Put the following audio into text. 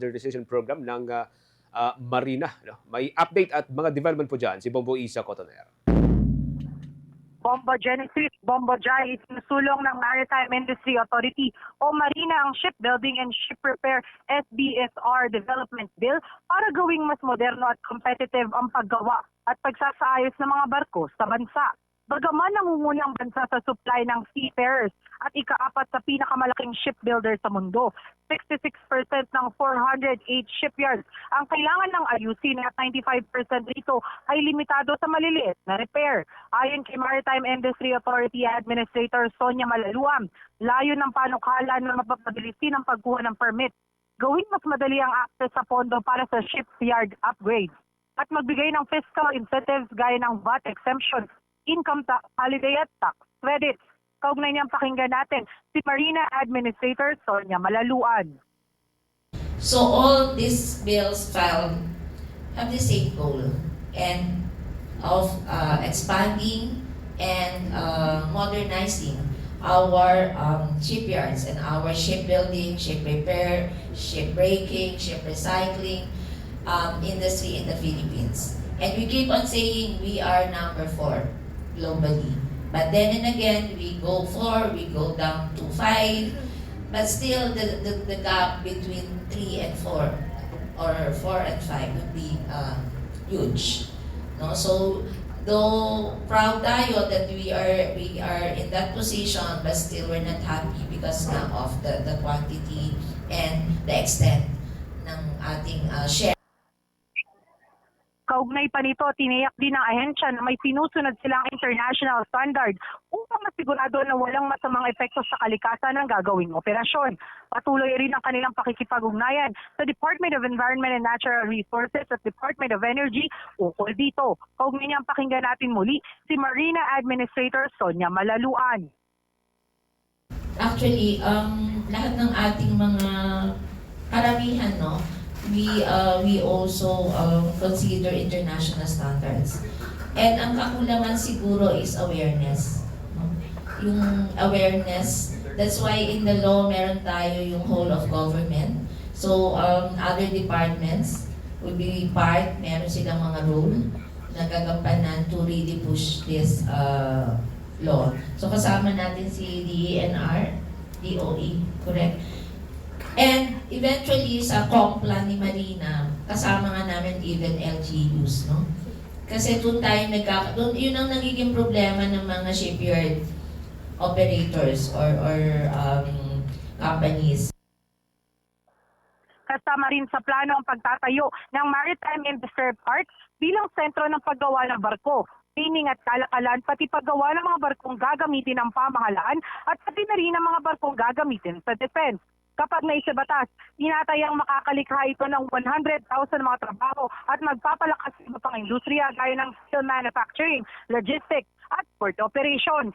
modernization program ng ah, ah, Marina. No? May update at mga development po dyan si Bombo Isa Cotoner. Bombo Genesis, Bombo Jai, sinusulong ng Maritime Industry Authority o Marina ang Shipbuilding and Ship Repair SBSR Development Bill para gawing mas moderno at competitive ang paggawa at pagsasaayos ng mga barko sa bansa. Bagaman nangunguna ang bansa sa supply ng seafarers at ikaapat sa pinakamalaking shipbuilder sa mundo, 66% ng 408 shipyards ang kailangan ng ayusin at 95% rito ay limitado sa maliliit na repair. Ayon kay Maritime Industry Authority Administrator Sonia Malaluam, layo ng panukala na mapapabilisin ang pagkuha ng permit. Gawing mas madali ang access sa pondo para sa shipyard upgrades at magbigay ng fiscal incentives gaya ng VAT exemption, income tax, holiday at tax credits. Kaugnay niyang pakinggan natin si Marina Administrator Sonia Malaluan. So all these bills filed have the same goal and of uh, expanding and uh, modernizing our um, shipyards and our shipbuilding, ship repair, ship breaking, ship recycling um, industry in the Philippines. And we keep on saying we are number four globally. But then and again, we go four, we go down to five, but still the, the, the gap between three and four or four and five would be uh, huge. No? So, though proud tayo that we are we are in that position, but still we're not happy because na of the, the quantity and the extent ng ating uh, share. Kaugnay pa nito, tiniyak din ng ahensya na may sinusunod silang international standard upang masigurado na walang masamang epekto sa kalikasan ng gagawing operasyon. Patuloy rin ang kanilang pakikipag-ugnayan sa Department of Environment and Natural Resources at Department of Energy ukol dito. Kaugnay niyang pakinggan natin muli si Marina Administrator Sonia Malaluan. Actually, um, lahat ng ating mga karamihan, no, we, uh, we also um, consider international standards. And ang kakulangan siguro is awareness. Yung awareness, that's why in the law, meron tayo yung whole of government. So, um, other departments will be part, meron silang mga role na gagampanan to really push this uh, law. So kasama natin si DENR, DOE, correct? And eventually sa Complan ni Marina, kasama nga namin even LGUs, no? Kasi doon tayo nagkaka... Doon, yun ang nagiging problema ng mga shipyard operators or, or um, companies. Kasama rin sa plano ang pagtatayo ng Maritime Industry Park bilang sentro ng paggawa ng barko, training at kalakalan, pati paggawa ng mga barkong gagamitin ng pamahalaan at pati na rin ang mga barkong gagamitin sa defense. Kapag naisabatas, tinatayang makakalikha ito ng 100,000 mga trabaho at magpapalakas sa iba pang industriya gaya ng steel manufacturing, logistics at port operations.